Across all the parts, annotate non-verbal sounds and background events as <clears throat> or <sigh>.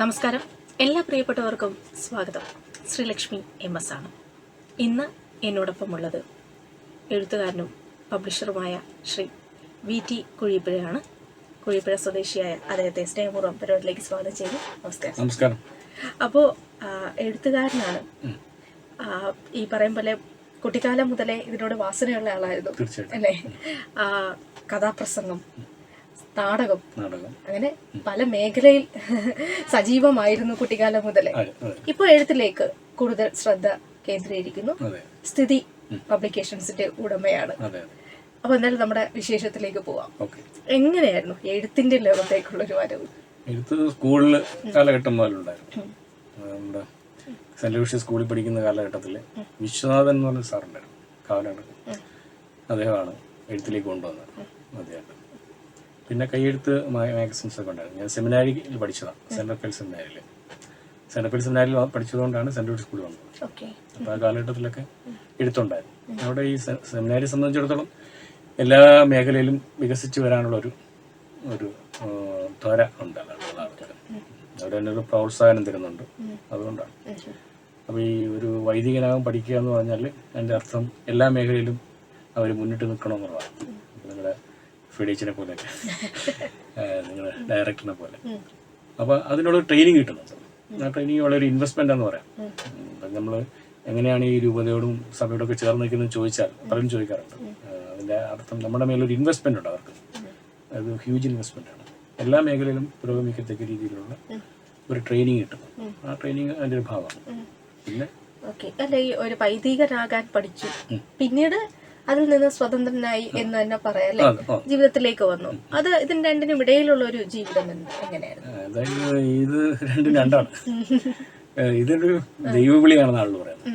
നമസ്കാരം. എല്ലാ പ്രിയപ്പെട്ടവർക്കും സ്വാഗതം. ശ്രീലക്ഷ്മി എം എസ് ആണ്. ഇന്ന് എന്നോടൊപ്പം ഉള്ളത് എഴുത്തുകാരനും പബ്ലിഷറുമായ ശ്രീ വി ടി കുഴിപ്പുഴയാണ്. കുഴിപ്പുഴ സ്വദേശിയായ അദ്ദേഹത്തെ സ്നേഹപൂർവം പരിപാടിയിലേക്ക് സ്വാഗതം ചെയ്തു. നമസ്കാരം. നമസ്കാരം. അപ്പോൾ എഴുത്തുകാരനാണ്. ഈ പറയും പോലെ കുട്ടിക്കാലം മുതലേ ഇതിനോട് വാസനയുള്ള ആളായിരുന്നു. അല്ലേ? കഥാപ്രസംഗം. നാടകം. അങ്ങനെ പല മേഖലയിൽ സജീവമായിരുന്നു കുട്ടിക്കാലം മുതലേ. ഇപ്പൊ ഇപ്പോൾ എഴുത്തിലേക്ക് കൂടുതൽ ശ്രദ്ധ കേന്ദ്രീകരിക്കുന്നു. സ്ഥിതി പബ്ലിക്കേഷൻസിന്റെ ഉടമയാണ്. അപ്പൊ എന്തായാലും നമ്മുടെ വിശേഷത്തിലേക്ക് പോവാം. എങ്ങനെയായിരുന്നു എഴുത്തിന്റെ ലോകത്തേക്കുള്ള ഒരു വരവ്? എഴുത്ത് സ്കൂളിൽ കാലഘട്ടം മുതലുണ്ടായിരുന്നു. നമ്മുടെ സെന്റ് ലൂഷ്യ സ്കൂളിൽ പഠിക്കുന്ന കാലഘട്ടത്തിൽ വിശ്വനാഥൻ എന്ന് പറഞ്ഞ സാറുണ്ടായിരുന്നു. കാവലാണ് അദ്ദേഹമാണ് എഴുത്തിലേക്ക് കൊണ്ടുവന്നത് അദ്ദേഹം പിന്നെ കൈയെഴുത്ത് മാഗസിൻസ് ഒക്കെ ഉണ്ടായിരുന്നു. ഞാൻ സെമിനാരിയിൽ പഠിച്ചതാണ്. സെൻട്രൽ ഫെൽ സെമിനാരിയിൽ സെൻട്രൽ ഫെൽ സെമിനാരിൽ പഠിച്ചതുകൊണ്ടാണ് സെൻട്രൽ സ്കൂളിൽ വന്നത്. അപ്പോൾ ആ കാലഘട്ടത്തിലൊക്കെ എഴുത്തുണ്ടായിരുന്നു അവിടെ ഈ സെമിനാരി സംബന്ധിച്ചിടത്തോളം എല്ലാ മേഖലയിലും വികസിച്ച് വരാനുള്ള ഒരു ഒരു ത്വര ഉണ്ട് അവിടെ തന്നെ ഒരു പ്രോത്സാഹനം തരുന്നുണ്ട്. അതുകൊണ്ടാണ്. അപ്പോൾ ഈ ഒരു വൈദികനാകും പഠിക്കുക എന്ന് പറഞ്ഞാൽ അതിന്റെ അർത്ഥം എല്ലാ മേഖലയിലും അവർ മുന്നിട്ട് നിൽക്കണമെന്നുള്ളതാണ്. ഫിഡീച്ചിനെ പോലെ <laughs> നിങ്ങളുടെ ഡയറക്ടറിനെ പോലെ അപ്പോൾ അതിനുള്ള ട്രെയിനിങ് കിട്ടുന്നുണ്ട് ആ ട്രെയിനിങ് വളരെ ഒരു ഇൻവെസ്റ്റ്മെന്റ് എന്ന് പറയാം നമ്മൾ എങ്ങനെയാണ് ഈ രൂപതയോടും സഭയോടൊക്കെ ചേർന്ന് നിൽക്കുന്നത് ചോദിച്ചാൽ പലരും ചോദിക്കാറുണ്ട്. അതിന്റെ അതിന്റെ അർത്ഥം നമ്മുടെ മേലൊരു ഇൻവെസ്റ്റ്മെന്റ് ഉണ്ട് അവർക്ക്. അത് ഹ്യൂജ് ഇൻവെസ്റ്റ്മെന്റ് ആണ് എല്ലാ മേഖലയിലും പുരോഗമിക്കത്തക്ക രീതിയിലുള്ള ഒരു ട്രെയിനിങ് കിട്ടുന്നു ആ ട്രെയിനിങ് അതിന്റെ ഒരു ഭാഗമാണ്. പിന്നെ അല്ല ഈ ഒരു വൈദികനാകാൻ പഠിച്ചു. പിന്നീട് അതിൽ നിന്ന് സ്വതന്ത്രനായി എന്ന് തന്നെ പറയാല്ലേ ജീവിതത്തിലേക്ക് വന്നു. അത് ഇതിന് രണ്ടിനും ഇടയിലുള്ള ഒരു ജീവിതം എങ്ങനെയായിരുന്നു? അതായത് ഇത് രണ്ടും രണ്ടാണ്. ഇതൊരു ദൈവവിളിയാണെന്ന് ആളുകൾ പറയുന്നത്.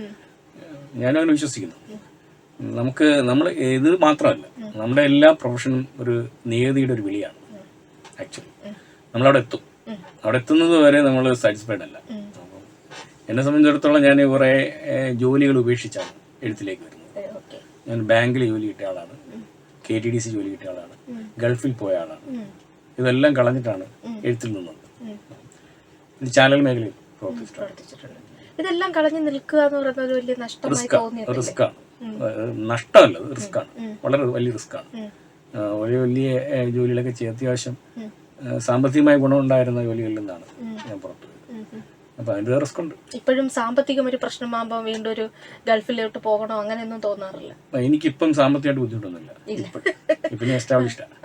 ഞാനങ്ങനെ വിശ്വസിക്കുന്നു. നമുക്ക് നമ്മൾ ഇത് മാത്രമല്ല നമ്മുടെ എല്ലാ പ്രൊഫഷനും ഒരു നിയതിയുടെ ഒരു വിളിയാണ് ആക്ച്വലി. നമ്മളവിടെ എത്തും. അവിടെ എത്തുന്നത് വരെ നമ്മൾ സാറ്റിസ്ഫൈഡ് അല്ല. എന്നെ സംബന്ധിച്ചിടത്തോളം ഞാൻ കുറേ ജോലികൾ ഉപേക്ഷിച്ചാണ് എഴുത്തിലേക്ക് വരുന്നത്. ഞാൻ ബാങ്കിൽ ജോലി കിട്ടിയ ആളാണ്. കെ ടി ഡി സി ജോലി കിട്ടിയ ആളാണ്. ഗൾഫിൽ പോയ ആളാണ്. ഇതെല്ലാം കളഞ്ഞിട്ടാണ് എഴുത്തിൽ നിന്നത്. ചാനൽ മേഖലയിൽ പ്രവർത്തിച്ചിട്ടുണ്ട്. ഇതെല്ലാം കളഞ്ഞു നിൽക്കുക എന്ന് പറയുന്നത് വലിയ നഷ്ടമായി നഷ്ടമല്ല റിസ്ക്കാണ്. വളരെ വലിയ റിസ്ക്കാണ്. വലിയ വലിയ ഏഹ്, ജോലികളൊക്കെ ചെയ്ത് അത്യാവശ്യം ഏഹ്, സാമ്പത്തികമായ ഗുണമുണ്ടായിരുന്ന ജോലികളിൽ നിന്നാണ് ഞാൻ പുറത്തു പോയത് അപ്പം അതിന്റെ റിസ്ക് ഉണ്ട്. ഇപ്പോഴും സാമ്പത്തികം ഒരു പ്രശ്നമാകുമ്പോൾ വീണ്ടും ഒരു ഗൾഫിലോട്ട് പോകണോ അങ്ങനെയൊന്നും തോന്നാറില്ല. എനിക്കിപ്പം സാമ്പത്തികമായിട്ട് ബുദ്ധിമുട്ടൊന്നുമില്ല. ഇപ്പം ഞാൻ എസ്റ്റാബ്ലിഷ്ഡാണ്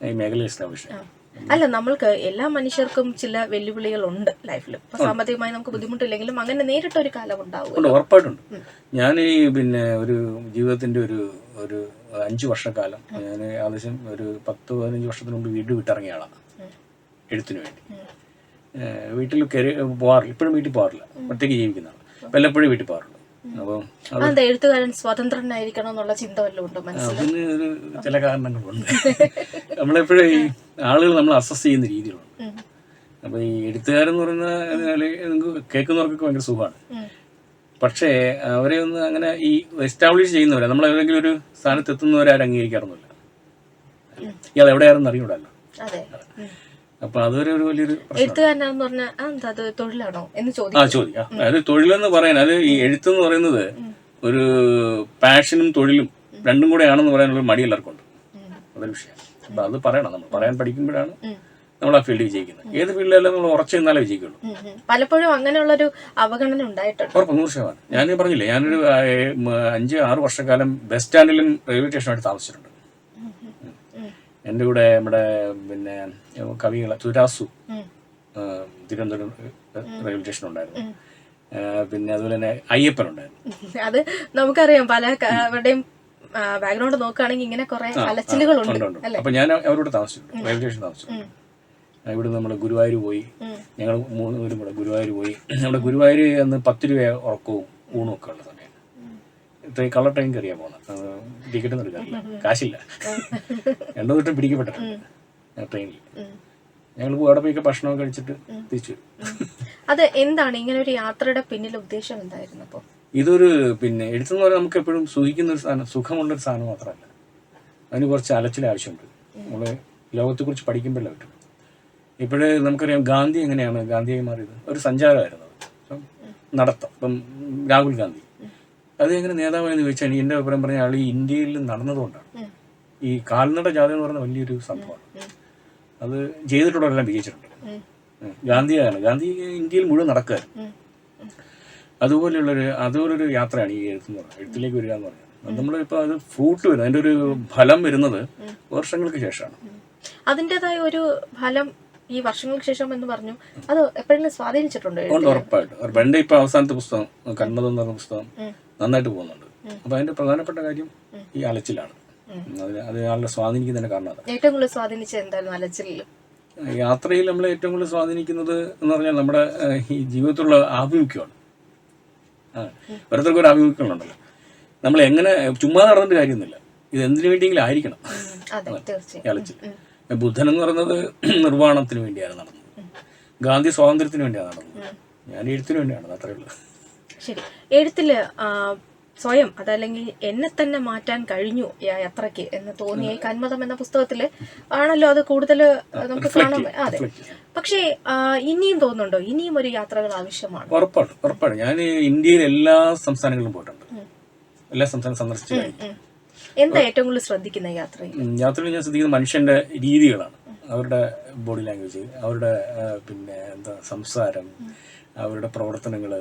ഈ മേഖല എസ്റ്റാബ്ലിഷ്ഡ് ആ. അല്ല നമ്മൾക്ക് എല്ലാ മനുഷ്യർക്കും ചില വെല്ലുവിളികൾ ഉണ്ട് ലൈഫിൽ ഇപ്പൊ സാമ്പത്തികമായി നമുക്ക് ബുദ്ധിമുട്ടില്ലെങ്കിലും അങ്ങനെ നേരിട്ട ഒരു കാലം ഉണ്ടാവും ഉണ്ട് ഉറപ്പായിട്ടുണ്ട് ഞാൻ ഈ പിന്നെ ഒരു ജീവിതത്തിന്റെ ഒരു ഒരു അഞ്ചു വർഷക്കാലം ഞാൻ ഏകദേശം ഒരു പത്ത് പതിനഞ്ച് വർഷത്തിന് മുമ്പ് വീട് വിട്ടിറങ്ങിയ ആളാണ് എഴുത്തിന് വേണ്ടി. വീട്ടിൽ കയറി പോകാറില്ല ഇപ്പോഴും വീട്ടിൽ പോകാറില്ല ഒറ്റയ്ക്ക് ജീവിക്കുന്ന ആൾ വല്ലപ്പോഴും വീട്ടിൽ പോകാറുള്ളൂ അപ്പം എഴുത്തുകാരൻ സ്വതന്ത്രനായിരിക്കണം എന്നുള്ള ചിന്ത വല്ലതും ഉണ്ടോ മനസ്സിൽ? അതിന് ഒരു ചില കാരണങ്ങളുണ്ട്. നമ്മളെപ്പോഴും ഈ ആളുകൾ നമ്മൾ അസസ് ചെയ്യുന്ന രീതിയിലുണ്ട്. അപ്പൊ ഈ എഴുത്തുകാരെന്ന് പറയുന്ന നിങ്ങൾക്ക് കേൾക്കുന്നവർക്കൊക്കെ ഭയങ്കര സുഖമാണ്. പക്ഷേ അവരെ ഒന്ന് അങ്ങനെ ഈ എസ്റ്റാബ്ലിഷ് ചെയ്യുന്നവരെ. നമ്മൾ ഏതെങ്കിലും ഒരു സ്ഥാനത്ത് എത്തുന്നവരെ ആരും അംഗീകരിക്കാറൊന്നുമില്ല ഇയാൾ എവിടെയാണെന്ന് അറിയൂടല്ലോ. അപ്പൊ അതൊരു ഒരു വലിയൊരു പ്രശ്നം. എഴുത്തുകാരനാന്ന് പറഞ്ഞാൽ ആ, എന്താ അത് തൊഴിലാണോ എന്ന് ആ ചോദിക്കും അതായത് തൊഴിലെന്ന് പറയാൻ അത് ഈ എഴുത്ത് എന്ന് പറയുന്നത് ഒരു പാഷനും തൊഴിലും രണ്ടും കൂടെ ആണെന്ന് പറയാനുള്ള മടി എല്ലാവർക്കും ഉണ്ട് അതൊരു വിഷയം അപ്പൊ അത് പറയണം നമ്മൾ. പറയാൻ പഠിക്കുമ്പോഴാണ് നമ്മൾ ആ ഫീൽഡ് വിജയിക്കുന്നത്. ഏത് ഫീൽഡിലെല്ലാം നമ്മൾ ഉറച്ചു നിന്നാലേ വിജയിക്കുള്ളൂ. പലപ്പോഴും അങ്ങനെയുള്ളൊരു അവഗണന ഉണ്ടായിട്ടുണ്ട്. ഉറപ്പ് നൂറ് ശതമാനം. ഞാൻ പറഞ്ഞില്ലേ ഞാനൊരു അഞ്ച് ആറ് വർഷക്കാലം ബസ് സ്റ്റാൻഡിലും റെയിൽവേ സ്റ്റേഷനായിട്ട് താമസിച്ചിട്ടുണ്ട്. എന്റെ കൂടെ നമ്മുടെ പിന്നെ കവികൾ തുരാസു തിരുവനന്തപുരം റെയിൽവേ സ്റ്റേഷൻ ഉണ്ടായിരുന്നു. പിന്നെ അതുപോലെ തന്നെ അയ്യപ്പൻ ഉണ്ടായിരുന്നു. അത് നമുക്കറിയാം പല അവരുടെയും ബാക്ക്ഗ്രൗണ്ട് നോക്കുകയാണെങ്കിൽ ഇങ്ങനെ കുറെ അലച്ചിലുകളുണ്ട് അപ്പൊ ഞാൻ അവരോട് താമസിച്ചു റെയിൽവേ സ്റ്റേഷൻ താമസിച്ചു ഇവിടെ നമ്മൾ ഗുരുവായൂർ പോയി. ഞങ്ങൾ മൂന്ന് പേരും കൂടെ ഗുരുവായൂർ പോയി. <clears throat> നമ്മുടെ ഗുരുവായൂർ അന്ന് പത്ത് രൂപ ഉറക്കവും ഊണും ഒക്കെ ഉള്ള ഇത്രയും കളർ ട്രെയിൻ കയറിയാ പോണം ടിക്കറ്റ് ഒന്നും എടുക്കാറില്ല കാശില്ല. രണ്ടു ദിവസം പിടിക്കപ്പെട്ടിട്ടുണ്ട് ട്രെയിനിൽ. ഞങ്ങൾ അവിടെ പോയി ഭക്ഷണം കഴിച്ചിട്ട് തിരിച്ചു അത് എന്താണ് ഇങ്ങനെ ഒരു യാത്രയുടെ പിന്നിൽ ഉദ്ദേശം എന്തായിരുന്നു അപ്പൊ? ഇതൊരു പിന്നെ എഴുത്തെന്ന് പറഞ്ഞാൽ നമുക്ക് എപ്പോഴും സുഖിക്കുന്ന ഒരു സാധനം സുഖമുള്ളൊരു സാധനം മാത്രമല്ല. അതിന് കുറച്ച് അലച്ചിൽ ആവശ്യമുണ്ട്. നമ്മൾ ലോകത്തെക്കുറിച്ച് പഠിക്കുമ്പോഴല്ലേ പറ്റും. ഇപ്പോഴേ നമുക്കറിയാം ഗാന്ധി എങ്ങനെയാണ് ഗാന്ധിയായി മാറിയത്? ഒരു സഞ്ചാരമായിരുന്നു അത്. ഇപ്പം നടത്തം. ഇപ്പം രാഹുൽ ഗാന്ധി. അത് എങ്ങനെ നേതാവായെന്ന് ചോദിച്ചാൽ എന്റെ അഭിപ്രായം പറഞ്ഞ ആൾ ഈ ഇന്ത്യയിൽ നടന്നതുകൊണ്ടാണ്. ഈ കാൽനട ജാഥ എന്ന് പറയുന്ന വലിയൊരു സംഭവമാണ്. അത് ചെയ്തിട്ടുള്ളവരെല്ലാം വിജയിച്ചിട്ടുണ്ട്. ഗാന്ധിയാണ്. ഗാന്ധി ഇന്ത്യയിൽ മുഴുവൻ നടക്കുകയായിരുന്നു. അതുപോലെയുള്ളൊരു അതുപോലൊരു യാത്രയാണ് ഈ എഴുത്തെന്ന് പറയുന്നത്. എഴുത്തിലേക്ക് വരിക എന്ന് പറയുന്നത്. നമ്മളിപ്പോൾ അത് ഫ്രൂട്ട് വരുന്നത് അതിന്റെ ഒരു ഫലം വരുന്നത് വർഷങ്ങൾക്ക് ശേഷമാണ്. അതിന്റെതായ ഒരു ഫലം ഈ വർഷങ്ങൾക്ക് ശേഷം എന്ന് പറഞ്ഞു അത് എപ്പോഴെങ്കിലും സ്വാധീനിച്ചിട്ടുണ്ട് ഉറപ്പായിട്ട്. എന്റെ ഇപ്പോൾ അവസാനത്തെ പുസ്തകം കണ്ണത് എന്ന് പറഞ്ഞ പുസ്തകം. നന്നായിട്ട് പോകുന്നുണ്ട്. അപ്പോൾ അതിന്റെ പ്രധാനപ്പെട്ട കാര്യം ഈ അലച്ചിലാണ്. അതിന് അത് ആളുടെ സ്വാധീനിക്കുന്നതിന്റെ കാരണം അതാണ് ഏറ്റവും കൂടുതൽ സ്വാധീനിച്ചത് എന്തായിരുന്നു അലച്ചിലിൽ? യാത്രയിൽ നമ്മൾ ഏറ്റവും കൂടുതൽ സ്വാധീനിക്കുന്നത് എന്ന് പറഞ്ഞാൽ നമ്മുടെ ഈ ജീവിതത്തിലുള്ള ആഭിമുഖ്യമാണ്. ഓരോരുത്തർക്കും ഒരു ആഭിമുഖ്യങ്ങളുണ്ടല്ലോ. നമ്മൾ എങ്ങനെ ചുമ്മാ നടന്നിട്ട് കാര്യമൊന്നുമില്ല. ഇത് എന്തിനു വേണ്ടിയെങ്കിലും ആയിരിക്കണം. അലച്ചിൽ. ബുദ്ധൻ എന്ന് പറയുന്നത് നിർവാണത്തിന് വേണ്ടിയാണ് നടന്നത്. ഗാന്ധി സ്വാതന്ത്ര്യത്തിന് വേണ്ടിയാണ് നടന്നത്. ഞാൻ എഴുത്തിന് വേണ്ടിയാണ് അത്രേ ഉള്ളൂ. ശരി. എഴുത്തിൽ സ്വയം അതല്ലെങ്കിൽ എന്നെ തന്നെ മാറ്റാൻ കഴിഞ്ഞു യാത്രയ്ക്ക് എന്ന് തോന്നിയ കന്മതം എന്ന പുസ്തകത്തിൽ ആണല്ലോ അത് കൂടുതൽ നമുക്ക് കാണാൻ അതെ. പക്ഷേ ഇനിയും തോന്നുന്നുണ്ടോ? ഇനിയും ഒരു യാത്രകൾ ആവശ്യമാണ്. ഉറപ്പാണ് ഉറപ്പാണ്. ഞാൻ ഇന്ത്യയിൽ എല്ലാ സംസ്ഥാനങ്ങളിലും പോയിട്ടുണ്ട്. എല്ലാ സംസ്ഥാനം സന്ദർശിച്ചു എന്താ ഏറ്റവും കൂടുതൽ ശ്രദ്ധിക്കുന്ന യാത്ര യാത്രയിൽ യാത്രയിൽ ഞാൻ ശ്രദ്ധിക്കുന്ന മനുഷ്യന്റെ രീതികളാണ്. അവരുടെ ബോഡി ലാംഗ്വേജ് അവരുടെ പിന്നെ എന്താ സംസാരം അവരുടെ പ്രവർത്തനങ്ങൾ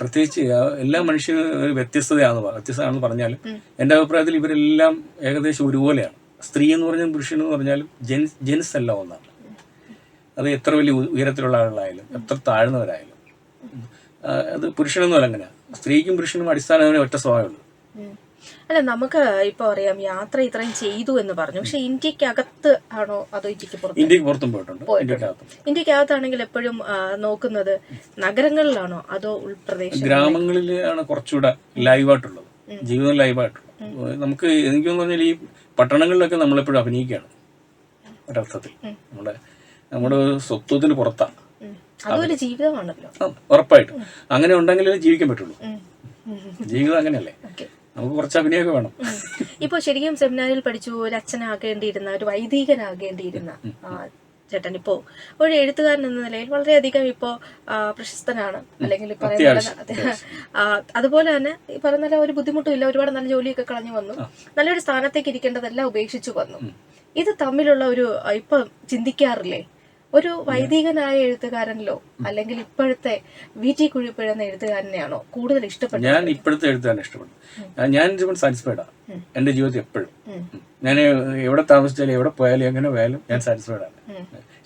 പ്രത്യേകിച്ച് എല്ലാ മനുഷ്യനും ഒരു വ്യത്യസ്തതയാണെന്ന് വ്യത്യസ്തമാണെന്ന് പറഞ്ഞാലും എന്റെ അഭിപ്രായത്തിൽ ഇവരെല്ലാം ഏകദേശം ഒരുപോലെയാണ്. സ്ത്രീ എന്ന് പറഞ്ഞാലും പുരുഷൻ എന്ന് പറഞ്ഞാലും ജെൻസ് ജെൻസ് എല്ലാം ഒന്നാണ്. അത് എത്ര വലിയ ഉയരത്തിലുള്ള ആളുകളായാലും എത്ര താഴ്ന്നവരായാലും. അത് അത് പുരുഷനൊന്നുമല്ല അങ്ങനെ സ്ത്രീക്കും പുരുഷനും അടിസ്ഥാനപരമായി ഒറ്റ സ്വഭാവമുള്ളൂ. അല്ല നമുക്ക് ഇപ്പൊ അറിയാം യാത്ര ഇത്രയും ചെയ്തു എന്ന് പറഞ്ഞു. പക്ഷെ ഇന്ത്യക്കകത്ത് ആണോ അതോ ഇന്ത്യയ്ക്ക് പുറത്ത്? ഇന്ത്യയ്ക്ക് പുറത്തും പോയിട്ടുണ്ട്. ഇന്ത്യക്കകത്തും. ഇന്ത്യക്കകത്താണെങ്കിൽ എപ്പോഴും നോക്കുന്നത് നഗരങ്ങളിലാണോ അതോ ഉൾപ്രദേശം ഗ്രാമങ്ങളിലാണ് കുറച്ചുകൂടെ ലൈവായിട്ടുള്ളത്. ജീവിതം ലൈവായിട്ടുള്ളത്. നമുക്ക് എനിക്ക് പറഞ്ഞാൽ ഈ പട്ടണങ്ങളിലൊക്കെ നമ്മളെപ്പോഴും അഭിനയിക്കുകയാണ്. ഒരർത്ഥത്തിൽ. നമ്മുടെ നമ്മുടെ സ്വത്വത്തിന് പുറത്താണ്. അതൊരു ജീവിതമാണല്ലോ. ഉറപ്പായിട്ടും. അങ്ങനെ ഉണ്ടെങ്കിലേ ജീവിക്കാൻ പറ്റുള്ളൂ. ജീവിതം അങ്ങനെയല്ലേ? നമുക്ക് കുറച്ച് അഭിനയൊക്കെ വേണം. ഇപ്പോൾ ശരിക്കും സെമിനാറിൽ പഠിച്ചു ഒരു അച്ഛനാകേണ്ടിയിരുന്ന ഒരു വൈദികനാകേണ്ടിയിരുന്ന ചേട്ടൻ ഇപ്പോ ഒരു എഴുത്തുകാരൻ എന്ന നിലയിൽ വളരെയധികം ഇപ്പോ പ്രശസ്തനാണ്. അല്ലെങ്കിൽ ഈ പറയുന്ന പോലെ അതുപോലെ തന്നെ ഈ പറയുന്ന ഒരു ബുദ്ധിമുട്ടും ഇല്ല ഒരുപാട് നല്ല ജോലിയൊക്കെ കളഞ്ഞു വന്നു. നല്ലൊരു സ്ഥാനത്തേക്ക് ഇരിക്കേണ്ടതെല്ലാം ഉപേക്ഷിച്ചു വന്നു. ഇത് തമ്മിലുള്ള ഒരു ഇപ്പൊ ചിന്തിക്കാറില്ലേ? ഒരു വൈദികനായ എഴുത്തുകാരനിലോ അല്ലെങ്കിൽ ഇപ്പോഴത്തെ വി ടി കുഴിപ്പുഴ എന്ന എഴുത്തുകാരനെയാണോ കൂടുതൽ ഇഷ്ടപ്പെട്ടത്? ഞാൻ ഇപ്പോഴത്തെ എഴുത്തുകാരനെ ഇഷ്ടപ്പെടുന്നു. ഞാൻ ജീവിതം സാറ്റിസ്ഫൈഡാണ് എന്റെ ജീവിതത്തിൽ എപ്പോഴും. ഞാൻ എവിടെ താമസിച്ചാലും എവിടെ പോയാലും എങ്ങനെ പോയാലും ഞാൻ സാറ്റിസ്ഫൈഡ് ആണ്.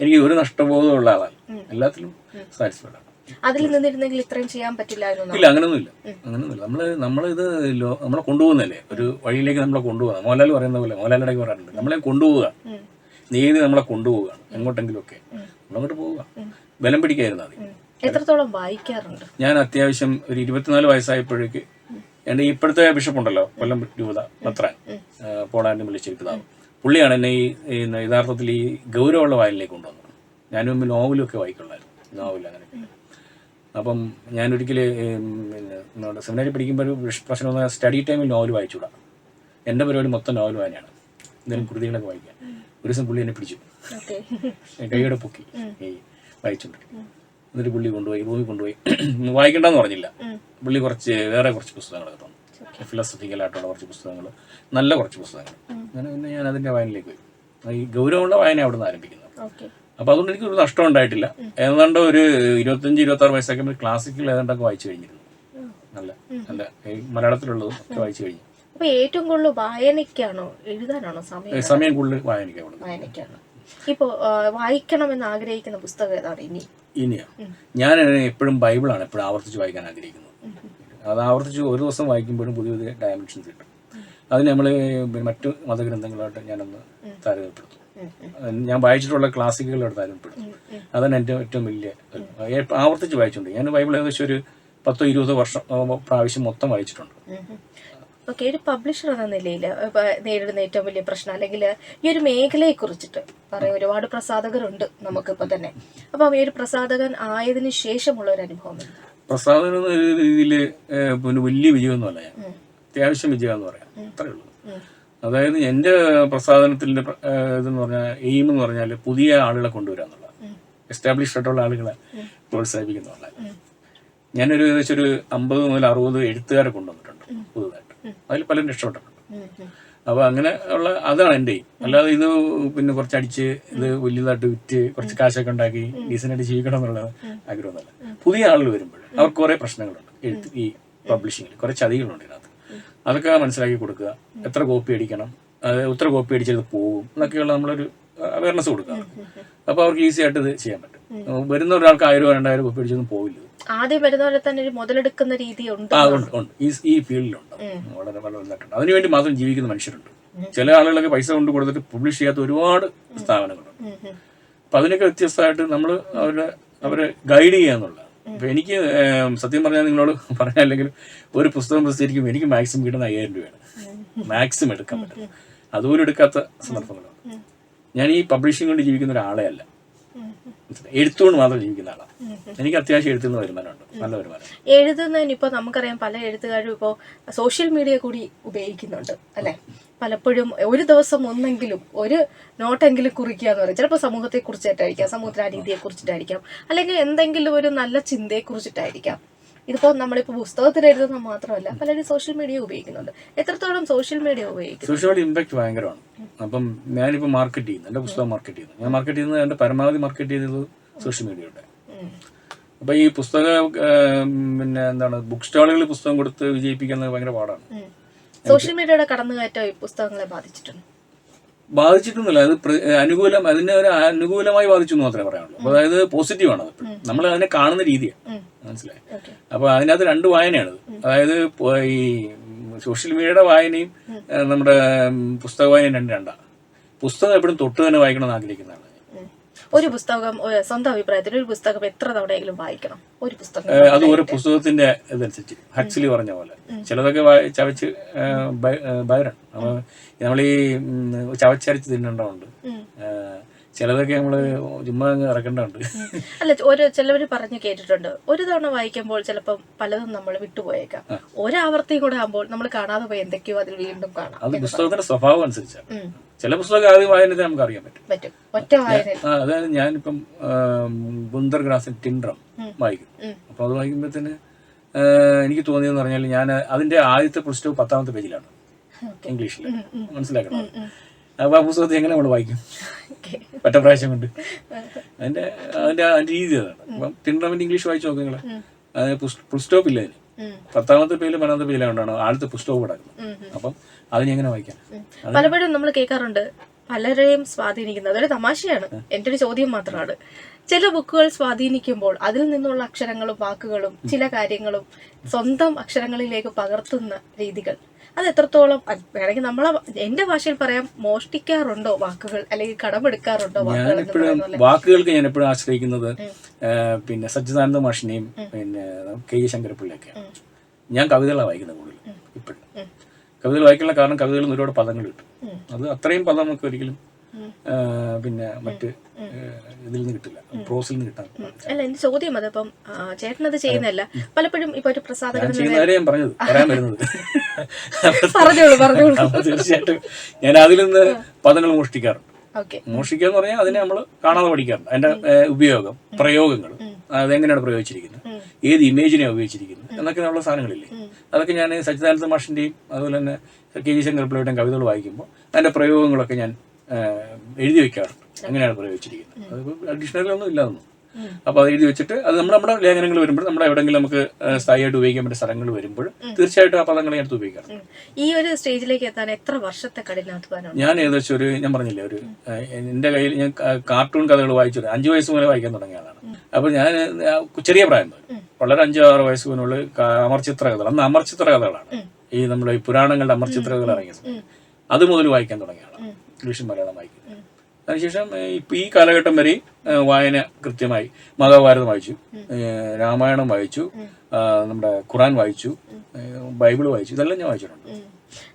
എനിക്ക് ഒരു നഷ്ടബോധം ഉള്ള ആളാണ്. എല്ലാത്തിലും സാറ്റിസ്ഫൈഡ് ആണ്. അതിൽ നിന്നിരുന്നെങ്കിൽ ഇത്രയും ചെയ്യാൻ പറ്റില്ലായിരുന്നു ഇല്ല അങ്ങനൊന്നുമില്ല. അങ്ങനൊന്നുമില്ല. നമ്മൾ നമ്മളിത് നമ്മളെ കൊണ്ടുപോകുന്നല്ലേ ഒരു വഴിയിലേക്ക് നമ്മളെ കൊണ്ടുപോകാം മോഹൻലാൽ പറയുന്ന പോലെ മോഹൻലാലിടയ്ക്ക് പറയാറുണ്ട് നമ്മളെ കൊണ്ടുപോവുക. നീതി നമ്മളെ കൊണ്ടുപോവുകയാണ്. എങ്ങോട്ടെങ്കിലും ഒക്കെ നമ്മളങ്ങോട്ട് പോവുക. ബലം പിടിക്കായിരുന്നു അത് എത്രത്തോളം വായിക്കാറുണ്ട്? ഞാൻ അത്യാവശ്യം ഒരു ഇരുപത്തിനാല് വയസ്സായപ്പോഴേക്ക് എന്റെ ഇപ്പോഴത്തെ ബിഷപ്പുണ്ടല്ലോ കൊല്ലം രൂപത പത്രാൻ പോളാൻഡ് വിളിച്ചിരിക്കുന്നതാണ് പുള്ളിയാണ് എന്നെ ഈ യഥാർത്ഥത്തിൽ ഈ ഗൗരവമുള്ള വായനയിലേക്ക് കൊണ്ടുവന്നത്. ഞാൻ മുമ്പ് നോവലൊക്കെ വായിക്കുള്ളായിരുന്നു. നോവൽ അങ്ങനെ അപ്പം ഞാനൊരിക്കൽ നമ്മുടെ സെമിനാരി പഠിക്കുമ്പോൾ ഒരു പ്രശ്നം സ്റ്റഡി ടൈമിൽ നോവൽ വായിച്ചു വായിച്ചുകൂടാ. എന്റെ പരിപാടി മൊത്തം നോവൽ വായനയാണ്. എന്തെങ്കിലും കൃതികളൊക്കെ വായിക്കാൻ ഒരു ദിവസം പുള്ളി എന്നെ പിടിച്ചു. കൈയുടെ പൊക്കി. ഈ വായിച്ചുകൊണ്ടിരിക്കും എന്നിട്ട് പുള്ളി കൊണ്ടുപോയി റൂമിൽ കൊണ്ടുപോയി. <clears throat> വായിക്കണ്ടെന്ന് പറഞ്ഞില്ല. പുള്ളി കുറച്ച് വേറെ കുറച്ച് പുസ്തകങ്ങളൊക്കെ തന്നു. ഫിലോസഫിക്കലായിട്ടുള്ള കുറച്ച് പുസ്തകങ്ങൾ നല്ല കുറച്ച് പുസ്തകങ്ങൾ അങ്ങനെ പിന്നെ ഞാൻ അതിന്റെ വായനയിലേക്ക് പോയി. ഈ ഗൗരവമുള്ള വായന അവിടെ നിന്ന് ആരംഭിക്കുന്നത് അപ്പൊ അപ്പോൾ അതുകൊണ്ട് എനിക്ക് ഒരു നഷ്ടം ഉണ്ടായിട്ടില്ല. ഏതാണ്ട് ഒരു ഇരുപത്തഞ്ച് ഇരുപത്തി ആറ് വയസ്സൊക്കെ ക്ലാസിക്കൽ ഏതാണ്ടൊക്കെ വായിച്ചു കഴിഞ്ഞിരുന്നു. നല്ല നല്ല മലയാളത്തിലുള്ളതും ഒക്കെ വായിച്ചു കഴിഞ്ഞു. അപ്പൊ ഏറ്റവും കൂടുതൽ വായനയ്ക്കാണോ എഴുതാനാണോ സമയം സമയം കൂടുതൽ വായനയ്ക്കാണ് വായനയ്ക്കാണോ. ഇപ്പോ വായിക്കണമെന്ന് ആഗ്രഹിക്കുന്ന പുസ്തകം ഏതാണ് ഇനി? ഇനിയോ? ഞാൻ എപ്പോഴും ബൈബിളാണ് എപ്പോഴും ആവർത്തിച്ച് വായിക്കാൻ ആഗ്രഹിക്കുന്നത്. അത് ആവർത്തിച്ച് ഒരു ദിവസം വായിക്കുമ്പോഴും പുതിയ പുതിയ ഡയമെൻഷൻസ് കിട്ടും. അതിന് നമ്മൾ മറ്റു മതഗ്രന്ഥങ്ങളായിട്ട് ഞാനൊന്ന് താരതമ്യപ്പെടുത്തും. അത് ഞാൻ വായിച്ചിട്ടുള്ള ക്ലാസിക്കുകളോട് താരതമ്യപ്പെടുത്തും. അതാണ് എന്റെ ഏറ്റവും വലിയ ആവർത്തിച്ച് വായിച്ചിട്ടുണ്ട് ഞാൻ ബൈബിൾ ഏകദേശം ഒരു പത്തോ ഇരുപതോ വർഷം പ്രാവശ്യം മൊത്തം വായിച്ചിട്ടുണ്ട്. ഓക്കെ ഒരു പബ്ലിഷർ എന്ന നിലയിൽ നേരിടുന്ന ഏറ്റവും വലിയ പ്രശ്നം അല്ലെങ്കിൽ ഈ ഒരു മേഖലയെ കുറിച്ചിട്ട് പറയാം ഒരുപാട് പ്രസാധകരുണ്ട് നമുക്കിപ്പോ തന്നെ. അപ്പം ഈ ഒരു പ്രസാധകൻ ആയതിന് ശേഷമുള്ള ഒരു അനുഭവം പ്രസാധകൻ പ്രസാദനം എന്ന രീതിയിൽ പിന്നെ വലിയ വിജയമൊന്നുമല്ല ഞാൻ. അത്യാവശ്യം വിജയം എന്ന് പറയാം അത്രേ ഉള്ളൂ. അതായത് എന്റെ പ്രസാധനത്തിന്റെ ഇതെന്ന് പറഞ്ഞാൽ എയിം എന്ന് പറഞ്ഞാൽ പുതിയ ആളുകളെ കൊണ്ടുവരിക എന്നുള്ളതാണ്. എസ്റ്റാബ്ലിഷ്ഡ് ആയിട്ടുള്ള ആളുകളെ പ്രോത്സാഹിപ്പിക്കുന്നുള്ള ഞാനൊരു ഏകദേശം ഒരു അമ്പത് മുതൽ അറുപത് എഴുത്തുകാരെ കൊണ്ടുവന്നിട്ടുണ്ട് പുതുതായിട്ട്. അതിൽ പലരും രക്ഷപ്പെട്ടിട്ടുണ്ട്. അപ്പോൾ അങ്ങനെ ഉള്ള അതാണ് എന്റെ. അല്ലാതെ ഇത് പിന്നെ കുറച്ച് അടിച്ച് ഇത് വലിയതായിട്ട് വിറ്റ് കുറച്ച് കാശൊക്കെ ഉണ്ടാക്കി ഡീസന്റായിട്ട് ജീവിക്കണം എന്നുള്ള ആഗ്രഹമൊന്നുമല്ല. പുതിയ ആളുകൾ വരുമ്പോൾ അവർക്ക് കുറേ പ്രശ്നങ്ങളുണ്ട്. എഴുത്ത് ഈ പബ്ലിഷിങ്ങിൽ കുറേ ചതികളുണ്ട് ഇതിനകത്ത്. അതൊക്കെ മനസ്സിലാക്കി കൊടുക്കുക. എത്ര കോപ്പി അടിക്കണം. അത് എത്ര കോപ്പി അടിച്ചത് പോകും എന്നൊക്കെയുള്ള നമ്മളൊരു അവയർനെസ് കൊടുക്കുക. അപ്പോൾ അവർക്ക് ഈസി ആയിട്ട് ഇത് ചെയ്യാൻ പറ്റും. വരുന്ന ഒരാൾക്ക് ആയിരം രണ്ടായിരം കോപ്പി അടിച്ചൊന്നും പോവില്ല. ഇത്. വരുന്ന പോലെ തന്നെ ഒരു മുതലെടുക്കുന്ന രീതി ഉണ്ട് ഈ ഫീൽഡിലുണ്ട്. വളരെ വളരെ വലുതായിട്ടുണ്ട് അതിനുവേണ്ടി മാത്രം ജീവിക്കുന്ന മനുഷ്യരുണ്ട്. ചില ആളുകളൊക്കെ പൈസ കൊണ്ട് കൊടുത്തിട്ട് പബ്ലിഷ് ചെയ്യാത്ത ഒരുപാട് സ്ഥാപനങ്ങളുണ്ട്. അപ്പൊ അതിനൊക്കെ വ്യത്യസ്തമായിട്ട് നമ്മൾ അവരെ അവരെ ഗൈഡ് ചെയ്യുക എന്നുള്ളതാണ്. അപ്പൊ എനിക്ക് സത്യം പറഞ്ഞാൽ നിങ്ങളോട് പറഞ്ഞല്ലെങ്കിൽ ഒരു പുസ്തകം പ്രസിദ്ധീകരിക്കുമ്പോൾ എനിക്ക് മാക്സിമം കിട്ടുന്ന അയ്യായിരം രൂപയാണ്. മാക്സിമം എടുക്കാൻ പറ്റും. അതുപോലും എടുക്കാത്ത സന്ദർഭങ്ങളാണ് ഞാൻ ഈ പബ്ലിഷിംഗ് കൊണ്ട് ജീവിക്കുന്ന ഒരാളെ അല്ല. മനസ്സിലായോ? എഴുത്തുകൊണ്ട് മാത്രം ജീവിക്കുന്ന ആളാണ് എനിക്ക് അത്യാവശ്യം എഴുത്തുന്ന വരുമാനമുണ്ട്. നല്ല വരുമാനം എഴുതുന്നതിന് ഇപ്പൊ നമുക്കറിയാം പല എഴുത്തുകാരും ഇപ്പോ സോഷ്യൽ മീഡിയ കൂടി ഉപയോഗിക്കുന്നുണ്ട് അല്ലെ? പലപ്പോഴും ഒരു ദിവസം ഒന്നെങ്കിലും ഒരു നോട്ടെങ്കിലും കുറിക്കുക എന്ന് പറയും. ചിലപ്പോൾ സമൂഹത്തെ കുറിച്ചിട്ടായിരിക്കാം സമൂഹത്തിലെ അനീതിയെ കുറിച്ചിട്ടായിരിക്കാം അല്ലെങ്കിൽ എന്തെങ്കിലും ഒരു നല്ല ചിന്തയെ കുറിച്ചിട്ടായിരിക്കാം ഇതിപ്പോ നമ്മളിപ്പോ പുസ്തകത്തിൽ എഴുതുന്ന മാത്രമല്ല പലരും സോഷ്യൽ മീഡിയ ഉപയോഗിക്കുന്നുണ്ട്. എത്രത്തോളം സോഷ്യൽ മീഡിയ ഉപയോഗിക്കുന്നു? സോഷ്യൽ മീഡിയ ഇമ്പാക്ട് ഭയങ്കരമാണ്. അപ്പം ഞാനിപ്പോൾ മാർക്കറ്റ് ചെയ്യുന്നു എന്റെ പുസ്തകം മാർക്കറ്റ് ചെയ്യുന്നു. ഞാൻ മാർക്കറ്റ് ചെയ്യുന്നത് എന്റെ പരമാവധി മാർക്കറ്റ് ചെയ്തത് സോഷ്യൽ മീഡിയയുടെ അപ്പൊ ഈ പുസ്തക പിന്നെ എന്താണ് ബുക്ക് സ്റ്റാളുകളിൽ പുസ്തകം കൊടുത്ത് വിജയിപ്പിക്കുന്നത് ഭയങ്കര പാടാണ്. സോഷ്യൽ മീഡിയയുടെ കടന്നുകയറ്റം ഈ പുസ്തകങ്ങളെ ബാധിച്ചിട്ടുണ്ട്. ബാധിച്ചിട്ടൊന്നുമില്ല. അത് അനുകൂലം അതിനെ ഒരു അനുകൂലമായി ബാധിച്ചു എന്ന് മാത്രമേ പറയാനുള്ളൂ. അതായത് പോസിറ്റീവാണ് അത്. നമ്മൾ അതിനെ കാണുന്ന രീതിയാണ്. മനസ്സിലായി? അപ്പൊ അപ്പോൾ അതിനകത്ത് രണ്ട് വായനയാണ് അതായത് ഈ സോഷ്യൽ മീഡിയയുടെ വായനയും നമ്മുടെ പുസ്തക വായനയും രണ്ട് രണ്ടാണ് പുസ്തകം എപ്പോഴും തൊട്ട് തന്നെ വായിക്കണമെന്ന് ആഗ്രഹിക്കുന്നതാണ്. ഒരു പുസ്തകം സ്വന്തം അഭിപ്രായത്തിൽ ഒരു പുസ്തകം എത്ര തവണയെങ്കിലും വായിക്കണം? ഒരു പുസ്തകം അത് ഒരു പുസ്തകത്തിന്റെ ഇതനുസരിച്ച്. ഹക്സിലി പറഞ്ഞ പോലെ. ചിലതൊക്കെ ചവച്ച് ബൈറൺ നമ്മൾ ഈ ചവച്ചരച്ച് തിന്നേണ്ടതുണ്ട്. ചിലതൊക്കെ നമ്മൾ ചുമ്മാ ഇറക്കേണ്ടതുണ്ട്. അല്ല ഒരു ചിലവർ പറഞ്ഞു കേട്ടിട്ടുണ്ട്. ഒരു തവണ വായിക്കുമ്പോൾ ചിലപ്പോ പലതും നമ്മൾ വിട്ടുപോയേക്കാം. ഒരാവർത്തി കൂടെ ആകുമ്പോൾ നമ്മൾ കാണാതെ പോയി എന്തൊക്കെയോ അതിൽ വീണ്ടും കാണാം. അത് പുസ്തകത്തിന്റെ സ്വഭാവം അനുസരിച്ചാണ്. ചില പുസ്തകം ആദ്യം വായനത്തെ നമുക്ക് അറിയാൻ പറ്റും. അതായത് ഞാനിപ്പം ബുന്ദർ ഗ്രാസൻ ടിൻഡ്രം വായിക്കും. അപ്പൊ അത് വായിക്കുമ്പോഴത്തേന് എനിക്ക് തോന്നിയെന്ന് പറഞ്ഞാൽ ഞാൻ അതിന്റെ ആദ്യത്തെ പുസ്തകം പത്താമത്തെ പേജിലാണ്. ഇംഗ്ലീഷിൽ മനസ്സിലാക്കണം. അപ്പൊ ആ പുസ്തകത്തെ എങ്ങനെ നമ്മൾ വായിക്കും? ഒറ്റ പ്രാവശ്യം കൊണ്ട്. അതിന്റെ അതിന്റെ രീതി അതാണ്. അപ്പം ടിൻഡ്രമിന്റെ ഇംഗ്ലീഷ് വായിച്ചു നോക്കുക നിങ്ങൾ ഫുൾ സ്റ്റോപ്പ് ഇല്ല അതിന്. പത്താമത്തെ പേജിലും പതിനൊന്നാമത്തെ പേജിലാണ്ടാണ് ആദ്യത്തെ പുസ്തകം കിടക്കുന്നത് അപ്പം അതിനെ എങ്ങനെ വായിക്കാം? പലപ്പോഴും നമ്മൾ കേൾക്കാറുണ്ട് പലരെയും സ്വാധീനിക്കുന്നത്. അതൊരു തമാശയാണ്. എന്റെ ഒരു ചോദ്യം മാത്രമാണ്. ചില ബുക്കുകൾ സ്വാധീനിക്കുമ്പോൾ അതിൽ നിന്നുള്ള അക്ഷരങ്ങളും വാക്കുകളും ചില കാര്യങ്ങളും സ്വന്തം അക്ഷരങ്ങളിലേക്ക് പകർത്തുന്ന രീതികൾ. അത് എത്രത്തോളം വേണമെങ്കിൽ നമ്മളെ എന്റെ ഭാഷയിൽ പറയാം മോഷ്ടിക്കാറുണ്ടോ വാക്കുകൾ? അല്ലെങ്കിൽ കടമെടുക്കാറുണ്ടോ ഞാനെപ്പോഴും വാക്കുകൾക്ക് ഞാൻ എപ്പോഴും ആശ്രയിക്കുന്നത് പിന്നെ സച്ചിദാനന്ദ മാഷിനെയും പിന്നെ കെ ജി ശങ്കരപ്പിള്ളയൊക്കെയാണ്. ഞാൻ കവിതകളാണ് വായിക്കുന്നത് കൂടുതൽ ഇപ്പോഴും. കവിതകൾ വായിക്കാനുള്ള കാരണം കവിതകളിൽ നിന്ന് ഒരുപാട് പദങ്ങൾ കിട്ടും. അത് അത്രയും പദം നമുക്ക് ഒരിക്കലും പിന്നെ മറ്റ് ഇതിൽ നിന്ന് കിട്ടില്ല. പ്രോസിൽ നിന്ന് കിട്ടാൻ അല്ല എന്റെ ചോദ്യം അത് അപ്പം ചേട്ടനത് ചെയ്യുന്നല്ല പലപ്പോഴും ഇപ്പൊ ഒരു പ്രസാദകൻ ഞാൻ പറഞ്ഞത് പറയാൻ വരുന്നത്. <laughs> പറഞ്ഞോളൂ പറഞ്ഞോളൂ. തീർച്ചയായിട്ടും ഞാൻ അതിൽ നിന്ന് പദങ്ങൾ മോഷ്ടിക്കാറുണ്ട്. മോഷ്ടിക്കാന്ന് എന്ന് പറഞ്ഞാൽ അതിനെ നമ്മൾ കാണാതെ പഠിക്കാറുണ്ട്. അതിന്റെ ഉപയോഗം പ്രയോഗങ്ങൾ അതെങ്ങനെയാണ് പ്രയോഗിച്ചിരിക്കുന്നത്? ഏത് ഇമേജിനെ ഉപയോഗിച്ചിരിക്കുന്നത്? എന്നൊക്കെ ഉള്ള സാധനങ്ങളില്ലേ? അതൊക്കെ ഞാൻ സച്ചിദാനന്ദ മാഷിന്റെയും അതുപോലെ തന്നെ കെ ജി ശങ്കർ പിള്ളയുടെയും കവിതകൾ വായിക്കുമ്പോൾ അതിന്റെ പ്രയോഗങ്ങളൊക്കെ ഞാൻ എഴുതി വെക്കാറുണ്ട് അങ്ങനെയാണ് പ്രയോഗിച്ചിരിക്കുന്നത് അതിപ്പോൾ ഡിക്ഷണറിലൊന്നും ഇല്ലാതൊന്നും. അപ്പോൾ അത് എഴുതി വെച്ചിട്ട് അത് നമ്മുടെ നമ്മുടെ ലേഖനങ്ങൾ വരുമ്പോൾ നമ്മുടെ എവിടെയെങ്കിലും നമുക്ക് സ്ഥായിട്ട് സ്ഥായിയായിട്ട് ഉപയോഗിക്കാൻ പറ്റിയ സ്ഥലങ്ങൾ വരുമ്പോൾ തീർച്ചയായിട്ടും ആ പദങ്ങൾ ഞാൻ എടുത്ത് ഉപയോഗിക്കാറുണ്ട്. ഈ ഒരു സ്റ്റേജിലേക്ക് എത്താൻ എത്ര വർഷത്തെ കഠിനാധ്വാനം ഞാൻ ഏകദേശം ഒരു ഞാൻ പറഞ്ഞില്ലേ ഒരു എന്റെ കയ്യിൽ ഞാൻ കാർട്ടൂൺ കഥകൾ വായിച്ചു അഞ്ചു വയസ്സ് മുതലേ വായിക്കാൻ തുടങ്ങിയ ആളാണ്. അപ്പൊ ഞാൻ ചെറിയ പ്രായം വളരെ അഞ്ചോ ആറ് വയസ്സ് മുതലുള്ള അമർചിത്ര കഥകൾ അന്ന് അമർചിത്ര കഥകളാണ്. ഈ നമ്മുടെ ഈ പുരാണങ്ങളുടെ അമർചിത്ര കഥകൾ ഇറങ്ങിയ സമയം അത് മുതൽ വായിക്കാൻ തുടങ്ങിയ ആളാണ്. ഇംഗ്ലീഷും മലയാളം വായിക്കുന്നത്. അതിനുശേഷം ഇപ്പം ഈ കാലഘട്ടം വരെ വായന കൃത്യമായി മഹാഭാരതം വായിച്ചു രാമായണം വായിച്ചു നമ്മുടെ ഖുറാൻ വായിച്ചു ബൈബിൾ വായിച്ചു ഇതെല്ലാം ഞാൻ വായിച്ചിട്ടുണ്ട്.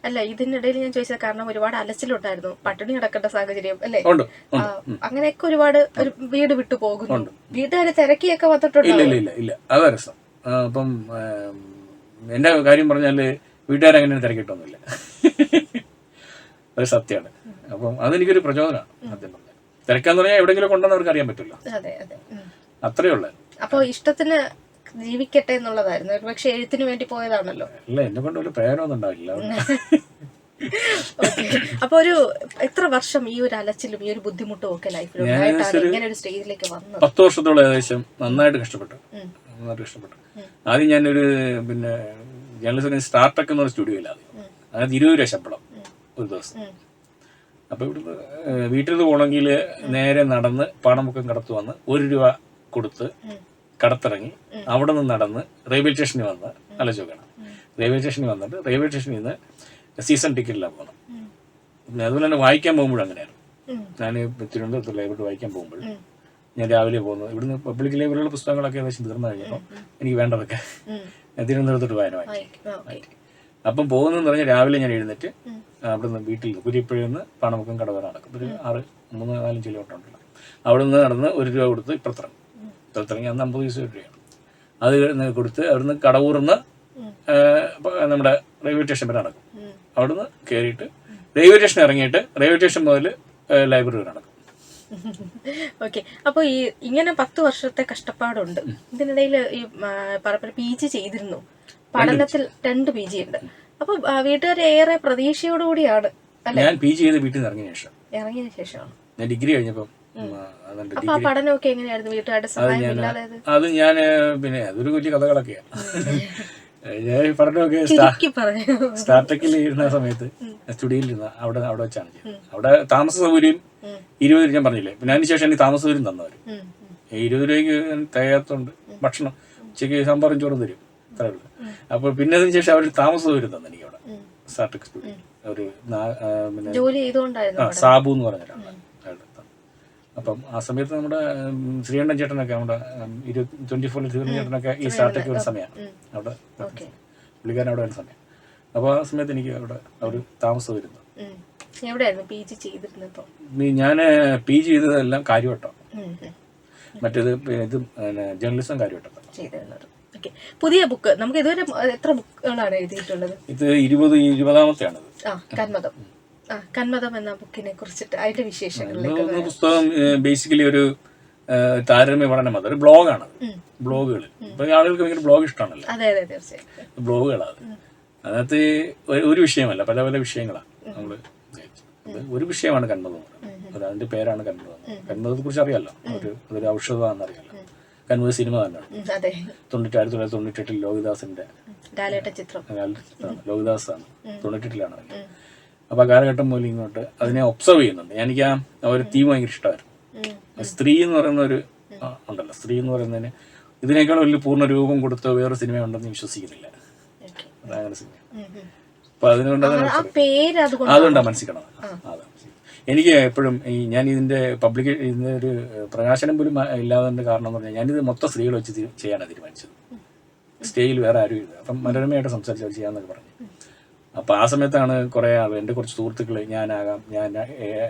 അല്ല ഇതിനിടയിൽ ഞാൻ ചോദിച്ചത് കാരണം ഒരുപാട് അലച്ചിലുണ്ടായിരുന്നു. പട്ടിണി കിടക്കേണ്ട സാഹചര്യം അല്ലേ? അങ്ങനെയൊക്കെ ഒരുപാട് ഒരു വീട് വിട്ടു പോകുന്നുണ്ട് വീട്ടുകാര് തിരക്കിയൊക്കെ വന്നിട്ടുണ്ട് ഇല്ല ഇല്ല ഇല്ല അതാ രസം. അപ്പം എന്റെ കാര്യം വീട്ടുകാരെ വീട്ടുകാരങ്ങനെ തിരക്കിട്ടൊന്നുമില്ല. <laughs> അത് സത്യമാണ് അപ്പം അതെനിക്കൊരു പ്രചോദനമാണ് സത്യം പറഞ്ഞാൽ. തിരക്കാന്ന് പറഞ്ഞാൽ എവിടെങ്കിലും കൊണ്ടുവന്ന് അവർക്ക് അറിയാൻ പറ്റില്ല. അതെ അതെ. അത്രേ ഉള്ളൂ. അപ്പോൾ ഇഷ്ടത്തിന് ജീവിക്കട്ടെ എന്നുള്ളതായിരുന്നു. പക്ഷെ എഴുത്തിന് വേണ്ടി പോയതാണല്ലോ. അല്ല എന്നെ കൊണ്ട് ഒരു പ്രയോജനം ഉണ്ടാവില്ല അപ്പൊ ഒരു എത്ര വർഷം ഈ ഒരു അലച്ചിലും ഈ ഒരു ബുദ്ധിമുട്ടും ഒക്കെ ലൈഫിൽ ഉണ്ടായിട്ടാണ് ഇങ്ങനെ ഒരു സ്റ്റേജിലേക്ക് വന്നത്. പത്ത് വർഷത്തോളം ഏകദേശം നന്നായിട്ട് കഷ്ടപ്പെട്ടു. നന്നായിട്ട് കഷ്ടപ്പെട്ടു. ആദ്യം ഞാനൊരു പിന്നെ ജേർണലിസ്റ്റിന് സ്റ്റാർട്ടക്ക് എന്ന് പറഞ്ഞ സ്റ്റുഡിയോ ഇല്ല ആദ്യം. അതായത് ഇരുപത് രൂപ ശമ്പളം ഒരു ദിവസം. അപ്പോൾ ഇവിടുന്ന് വീട്ടിൽ നിന്ന് പോകണമെങ്കിൽ നേരെ നടന്ന് പാണമുക്കം കടത്ത് വന്ന് ഒരു രൂപ കൊടുത്ത് കടത്തിറങ്ങി അവിടെ നിന്ന് നടന്ന് റെയിൽവേ സ്റ്റേഷനിൽ വന്ന് ആലോചിക്കണം റെയിൽവേ സ്റ്റേഷനിൽ വന്നിട്ട് റെയിൽവേ സ്റ്റേഷനിൽ നിന്ന് സീസൺ ടിക്കറ്റിലാണ് പോകണം. അതുപോലെ തന്നെ വായിക്കാൻ പോകുമ്പോഴും അങ്ങനെയാണ് ഞാൻ തിരുവനന്തപുരത്ത് ലൈബ്രറി വായിക്കാൻ പോകുമ്പോൾ ഞാൻ രാവിലെ പോകുന്നത് ഇവിടുന്ന് പബ്ലിക് ലൈബ്രറിയിലുള്ള പുസ്തകങ്ങളൊക്കെ ഏകദേശം തീർന്നു കഴിഞ്ഞപ്പോൾ എനിക്ക് വേണ്ടതൊക്കെ തിരുവനന്തപുരത്തോട്ട് വായന വായിക്കും. അപ്പം പോകുന്നതെന്ന് പറഞ്ഞാൽ രാവിലെ ഞാൻ എഴുന്നേറ്റ് അവിടെ അവിടുന്ന് വീട്ടിൽ കുരിപ്പുഴയിൽ നിന്ന് പണമുക്കം കടവര നടക്കും ഒരു ആറ് മൂന്ന് നാലും കിലോമീറ്റർ അവിടെ നിന്ന് നടന്ന് ഒരു രൂപ കൊടുത്ത് ഇപ്പുറത്തിറങ്ങും. ഇപ്പുറത്തിറങ്ങി അന്ന് അമ്പത് പൈസ രൂപയാണ് അത് കൊടുത്ത് അവിടുന്ന് കടവൂർന്ന് നമ്മുടെ റെയിൽവേ സ്റ്റേഷൻ വരെ നടക്കും. അവിടുന്ന് കയറിയിട്ട് റെയിൽവേ സ്റ്റേഷൻ ഇറങ്ങിയിട്ട് റെയിൽവേ സ്റ്റേഷൻ മുതൽ ലൈബ്രറി വരെ നടക്കും. <laughs> ഓക്കെ. അപ്പൊ ഈ ഇങ്ങനെ പത്ത് വർഷത്തെ കഷ്ടപ്പാടുണ്ട്. ഇതിനിടയിൽ ഈ പറപ്പ പി ജി ചെയ്തിരുന്നു. പഠനത്തിൽ രണ്ട് പി ജി ഉണ്ട്. അപ്പൊ വീട്ടുകാർ ഏറെ പ്രതീക്ഷയോടുകൂടിയാണ് ഞാൻ പി ജി ചെയ്ത് വീട്ടിൽ നിന്ന് ഇറങ്ങിയ ശേഷം. ഇറങ്ങിയ ശേഷമാണ്. ഞാൻ ഡിഗ്രി കഴിഞ്ഞപ്പോൾ ഉം, അതുകൊണ്ട് അപ്പൊ ആ പഠനമൊക്കെ എങ്ങനെയായിരുന്നു? വീട്ടുകാരുടെ സഹായം ഇല്ലാതെ അത് ഞാൻ പിന്നെ അതൊരു വലിയ കഥകളൊക്കെയാണ് ഞാൻ പഠനമൊക്കെ സ്റ്റാ സ്റ്റാർട്ടക്കിൽ ഇരുന്ന സമയത്ത് സ്റ്റുഡിയോയിൽ ഇരുന്ന അവിടെ അവിടെ വെച്ചാണ് അവിടെ താമസ സൗകര്യം ഇരുപത് രൂപ ഞാൻ പറഞ്ഞില്ലേ? പിന്നെ അതിന് ശേഷം എനിക്ക് താമസ സൗകര്യം തന്നവർ. ഈ ഇരുപത് രൂപയ്ക്ക് തികയാത്തോണ്ട് ഭക്ഷണം ഉച്ചയ്ക്ക് സാമ്പാറും ചോറും തരും. അത്രേ ഉള്ളൂ. അപ്പോൾ പിന്നെ അതിന് ശേഷം അവർ താമസം വരുന്നതാണ് എനിക്കവിടെ. എനിക്ക് അവിടെ സ്റ്റാർട്ടക്ക് സ്റ്റുഡിയോ ഒരു പിന്നെ സാബു എന്ന് പറഞ്ഞ ഒരാളാണ് അപ്പം ആ സമയത്ത് നമ്മുടെ ശ്രീകണ്ഠൻ ചേട്ടനൊക്കെ നമ്മുടെ ട്വന്റി ഫോറിൽ ശ്രീകണ്ഠൻ ചേട്ടനൊക്കെ ഈ സ്റ്റാർട്ടൊക്കെ ഒരു സമയമാണ് അവിടെ പുള്ളിക്കാരൻ അവിടെ ഒരു സമയം. അപ്പോൾ ആ സമയത്ത് എനിക്ക് അവിടെ അവർ താമസം വരുന്നു ഞാൻ പി ജി ചെയ്തിരുന്നപ്പോ ഞാൻ പി ജി ചെയ്തതെല്ലാം കാര്യവട്ടം. മറ്റേത് ഇത് ജേർണലിസം കാര്യവട്ടം. ഓക്കെ പുതിയ ബുക്ക് നമുക്ക് ഇതുവരെ എത്ര ബുക്കുകളാണ് എഴുതിയിട്ടുള്ളത്? ഇത് ഇരുപത് ഇരുപതാമത്തെയാണിത്. ആ കന്മതം. ആ കന്മതം എന്ന ബുക്കിനെ കുറിച്ചിട്ട് അതിന്റെ വിശേഷങ്ങളിലേക്ക് പുസ്തകം ബേസിക്കലി ഒരു താരതമ്യ പഠനം അത് ഒരു ബ്ലോഗാണ്. ബ്ലോഗുകൾ ഇപ്പൊ ആളുകൾക്ക് ഭയങ്കര ബ്ലോഗ് ഇഷ്ടമാണല്ലോ. അതെ അതെ തീർച്ചയായും ബ്ലോഗുകളാണ് അതിനകത്ത് ഒരു- വിഷയമല്ല പല പല വിഷയങ്ങളാണ് നമ്മൾ ഒരു വിഷയമാണ് കന്മതം അതിന്റെ പേരാണ് കന്മതം കന്മതത്തെ കുറിച്ച് അറിയാലോ? ഒരു അതൊരു ഔഷധമാണെന്ന് അറിയാലോ? കന്മത സിനിമ തന്നെയാണ് അതെ. തൊണ്ണൂറ്റി ആയിരത്തി തൊള്ളായിരത്തി ചിത്രം. ചിത്രമാണ് ലോഹിദാസ് ആണ് തൊണ്ണൂറ്റെട്ടിലാണ്. അപ്പൊ ആ കാലഘട്ടം മുതൽ ഇങ്ങോട്ട് അതിനെ ഒബ്സർവ് ചെയ്യുന്നുണ്ട്. എനിക്ക് ആ ഒരു തീം ഭയങ്കര ഇഷ്ടമായിരുന്നു. സ്ത്രീ എന്ന് പറയുന്ന ഒരു ഉണ്ടല്ലോ. സ്ത്രീ എന്ന് പറയുന്നതിന് ഇതിനേക്കാൾ വലിയ പൂർണ രൂപം കൊടുത്ത വേറെ സിനിമ ഉണ്ടെന്ന് വിശ്വസിക്കുന്നില്ല സിനിമ. അപ്പൊ അതുകൊണ്ടാണ്. മനസ്സിക്കണം അതെ. എനിക്ക് എപ്പോഴും ഈ ഞാൻ ഇതിന്റെ പബ്ലിക് ഇതിന്റെ ഒരു പ്രകാശനം പോലും ഇല്ലാതെ കാരണം എന്ന് പറഞ്ഞാൽ ഞാനിത് മൊത്തം സ്ത്രീകൾ വെച്ച് ചെയ്യാനാണ് തീരുമാനിച്ചത്. സ്റ്റേയിൽ വേറെ ആരും ഇല്ല. അപ്പം മനോരമയായിട്ട് സംസാരിച്ച് ചെയ്യാമെന്നൊക്കെ ചെയ്യാന്നൊക്കെ പറഞ്ഞു. അപ്പൊ ആ സമയത്താണ് കുറേ ആൾ എന്റെ കുറച്ച് സുഹൃത്തുക്കൾ ഞാനാകാം ഞാൻ